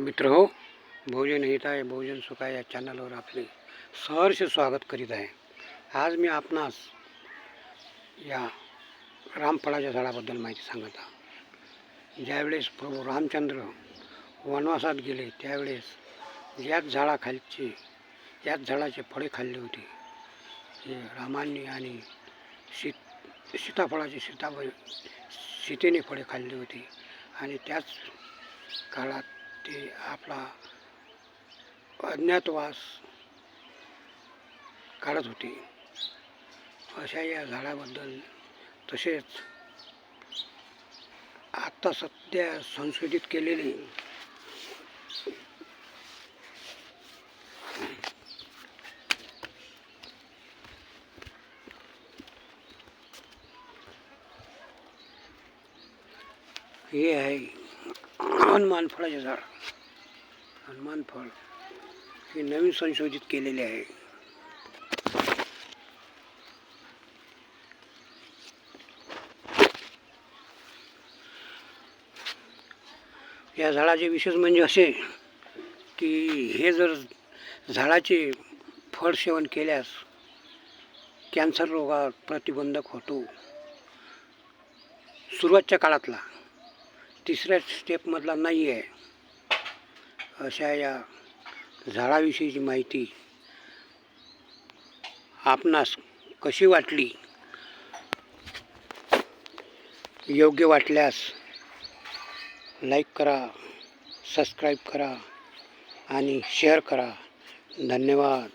मित्र हो बहुजन हिताय बहुजन सुखाय या चॅनलवर आपले सहर्ष स्वागत करीत आहे. आज मी आपणास या रामफळाच्या झाडाबद्दल माहिती सांगत आहे. ज्यावेळेस प्रभू रामचंद्र वनवासात गेले त्यावेळेस याच झाडाखालचे याच झाडाचे फळे खाल्ले होते हे रामांनी आणि सीत सीताफळाचे सीताफळ सीतेने फळे खाल्ले होते. आणि त्याच काळात ते आपला अज्ञातवास काढत होते. अशा या झाडाबद्दल तसेच आत्ता सध्या संशोधित केलेली हे आहे हनुमान फळाचे झाड. हनुमान फळ हे नवीन संशोधित केलेले आहे. या झाडाचे विशेष म्हणजे असे की हे जर झाडाचे फळ सेवन केल्यास कॅन्सर रोगावर प्रतिबंधक होतो. सुरुवातच्या काळातला तिसऱ्या स्टेपमधला नाही आहे अशा या झाडाविषयीची माहिती आपणास कशी वाटली? योग्य वाटल्यास लाईक करा सबस्क्राईब करा आणि शेअर करा. धन्यवाद.